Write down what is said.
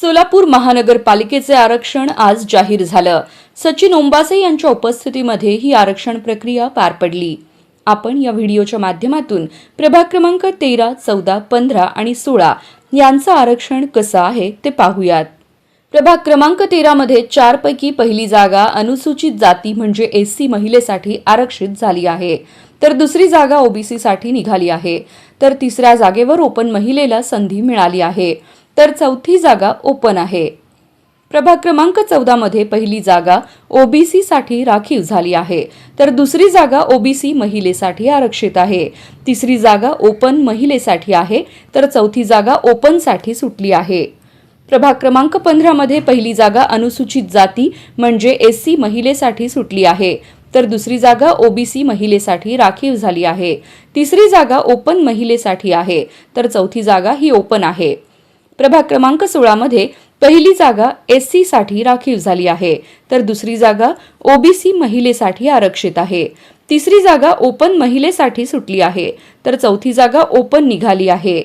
सोलापूर महानगरपालिकेचे आरक्षण आज जाहीर झालं. सचिन ओंबासे यांच्या उपस्थितीमध्ये ही आरक्षण प्रक्रिया पार पडली. आपण या व्हिडिओच्या माध्यमातून प्रभाग क्रमांक तेरा चौदा पंधरा आणि सोळा यांचं आरक्षण कसं आहे ते पाहूयात. प्रभाग क्रमांक तेरामध्ये चारपैकी पहिली जागा अनुसूचित जाती म्हणजे एस सी महिलेसाठी आरक्षित झाली आहे. तर दुसरी जागा ओबीसीसाठी निघाली आहे. तर तिसऱ्या जागेवर ओपन महिलेला संधी मिळाली आहे. तर चौथी जागा ओपन आहे. प्रभाग क्रमांक चौदामध्ये पहिली जागा ओबीसीसाठी राखीव झाली आहे. तर दुसरी जागा ओबीसी महिलेसाठी आरक्षित आहे. तिसरी जागा ओपन महिलेसाठी आहे. तर चौथी जागा ओपनसाठी सुटली आहे. प्रभाग क्रमांक पंधरामध्ये पहिली जागा अनुसूचित जाती म्हणजे एस सी महिलेसाठी सुटली आहे. तर दुसरी जागा ओबीसी महिलेसाठी राखीव झाली आहे. तिसरी जागा ओपन महिलेसाठी आहे. तर चौथी जागा ही ओपन आहे. प्रभाग क्रमांक सोळामध्ये पहिली जागा एससाठी राखीव झाली आहे. तर दुसरी जागा ओबीसी महिलेसाठी आरक्षित आहे. तिसरी जागा ओपन महिलेसाठी सुटली आहे. तर चौथी जागा ओपन निघाली आहे.